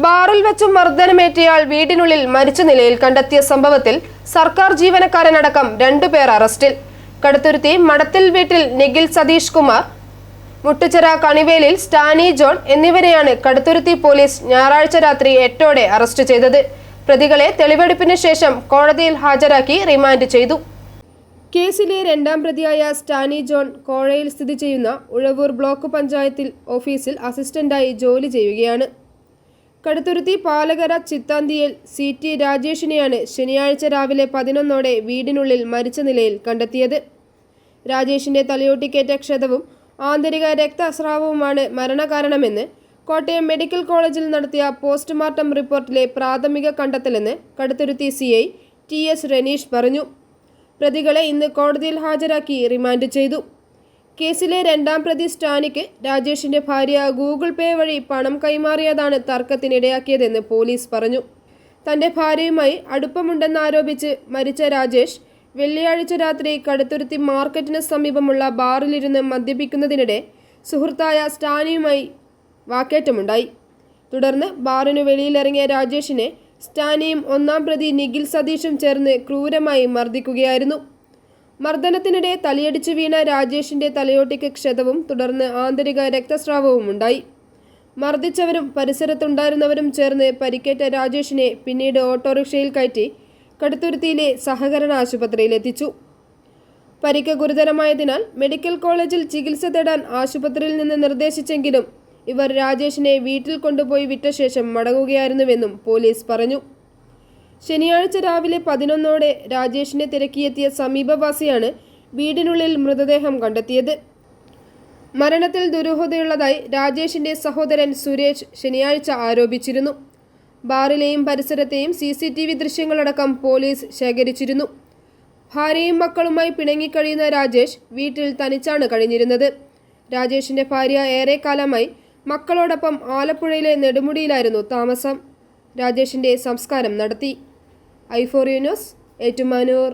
ബാറിൽ വെച്ച് മർദ്ദനമേറ്റയാൾ വീടിനുള്ളിൽ മരിച്ച നിലയിൽ കണ്ടെത്തിയ സംഭവത്തിൽ സർക്കാർ ജീവനക്കാരനടക്കം രണ്ടുപേർ അറസ്റ്റിൽ. കടുത്തുരുത്തി മടത്തിൽ വീട്ടിൽ നിഖിൽ സതീഷ് കുമാർ മുട്ടുചിറ കണിവേലിൽ സ്റ്റാനി ജോൺ എന്നിവരെയാണ് കടുത്തുരുത്തി പോലീസ് ഞായറാഴ്ച രാത്രി എട്ടോടെ അറസ്റ്റ് ചെയ്തത്. പ്രതികളെ തെളിവെടുപ്പിന് ശേഷം കോടതിയിൽ ഹാജരാക്കി റിമാൻഡ് ചെയ്തു. കേസിലെ രണ്ടാം പ്രതിയായ സ്റ്റാനി ജോൺ കോഴയിൽ സ്ഥിതി ചെയ്യുന്ന ഉഴവൂർ ബ്ലോക്ക് പഞ്ചായത്തിൽ ഓഫീസിൽ അസിസ്റ്റന്റായി ജോലി ചെയ്യുകയാണ്. കടുത്തുരുത്തി പാലകര ചിത്താന്തിയിൽ സി ടി രാജേഷിനെയാണ് ശനിയാഴ്ച രാവിലെ പതിനൊന്നോടെ വീടിനുള്ളിൽ മരിച്ച നിലയിൽ കണ്ടെത്തിയത്. രാജേഷിന്റെ തലയോട്ടിക്കേറ്റ ക്ഷതവും ആന്തരിക രക്തസ്രാവവുമാണ് മരണകാരണമെന്ന് കോട്ടയം മെഡിക്കൽ കോളേജിൽ നടത്തിയ പോസ്റ്റ്മോർട്ടം റിപ്പോർട്ടിലെ പ്രാഥമിക കണ്ടെത്തലെന്ന് Kaduthuruthy C I T S Raneesh പറഞ്ഞു. പ്രതികളെ ഇന്ന് കോടതിയിൽ ഹാജരാക്കി റിമാൻഡ് ചെയ്തു. കേസിലെ രണ്ടാം പ്രതി സ്റ്റാനിക്ക് രാജേഷിന്റെ ഭാര്യ ഗൂഗിൾ പേ വഴി പണം കൈമാറിയതാണ് തർക്കത്തിനിടയാക്കിയതെന്ന് പോലീസ് പറഞ്ഞു. തന്റെ ഭാര്യയുമായി അടുപ്പമുണ്ടെന്നാരോപിച്ച് മരിച്ച രാജേഷ് വെള്ളിയാഴ്ച രാത്രി കടുത്തുരുത്തി മാർക്കറ്റിന് സമീപമുള്ള ബാറിലിരുന്ന് മദ്യപിക്കുന്നതിനിടെ സുഹൃത്തായ സ്റ്റാനിയുമായി വാക്കേറ്റമുണ്ടായി. തുടർന്ന് ബാറിനു വെളിയിലിറങ്ങിയ രാജേഷിനെ സ്റ്റാനിയും ഒന്നാം പ്രതി നിഖിൽ സതീഷും ചേർന്ന് ക്രൂരമായി മർദ്ദിക്കുകയായിരുന്നു. മർദ്ദനത്തിനിടെ തലയടിച്ചു വീണ രാജേഷിന്റെ തലയോട്ടിക്ക് ക്ഷതവും തുടർന്ന് ആന്തരിക രക്തസ്രാവവും ഉണ്ടായി. മർദ്ദിച്ചവരും പരിസരത്തുണ്ടായിരുന്നവരും ചേർന്ന് പരിക്കേറ്റ രാജേഷിനെ പിന്നീട് ഓട്ടോറിക്ഷയിൽ കയറ്റി കടുത്തുരുത്തിയിലെ സഹകരണ ആശുപത്രിയിൽ എത്തിച്ചു. പരിക്ക് ഗുരുതരമായതിനാൽ മെഡിക്കൽ കോളേജിൽ ചികിത്സ തേടാൻ ആശുപത്രിയിൽ നിന്ന് നിർദ്ദേശിച്ചെങ്കിലും ഇവർ രാജേഷിനെ വീട്ടിൽ കൊണ്ടുപോയി വിറ്റ ശേഷം മടങ്ങുകയായിരുന്നുവെന്നും പോലീസ് പറഞ്ഞു. ശനിയാഴ്ച രാവിലെ പതിനൊന്നോടെ രാജേഷിനെ തിരക്കിയെത്തിയ സമീപവാസിയാണ് വീടിനുള്ളിൽ മൃതദേഹം കണ്ടെത്തിയത്. മരണത്തിൽ ദുരൂഹതയുള്ളതായി രാജേഷിന്റെ സഹോദരൻ സുരേഷ് ശനിയാഴ്ച ആരോപിച്ചിരുന്നു. ബാറിലെയും പരിസരത്തെയും സി സി ടി വി ദൃശ്യങ്ങളടക്കം പോലീസ് ശേഖരിച്ചിരുന്നു. ഭാര്യയും മക്കളുമായി പിണങ്ങിക്കഴിയുന്ന രാജേഷ് വീട്ടിൽ തനിച്ചാണ് കഴിഞ്ഞിരുന്നത്. രാജേഷിന്റെ ഭാര്യ ഏറെക്കാലമായി മക്കളോടൊപ്പം ആലപ്പുഴയിലെ നെടുമുടിയിലായിരുന്നു താമസം. രാജേഷിന്റെ സംസ്കാരം നടത്തി. ഐഫോറിയ ന്യൂസ് ഏറ്റുമാനൂർ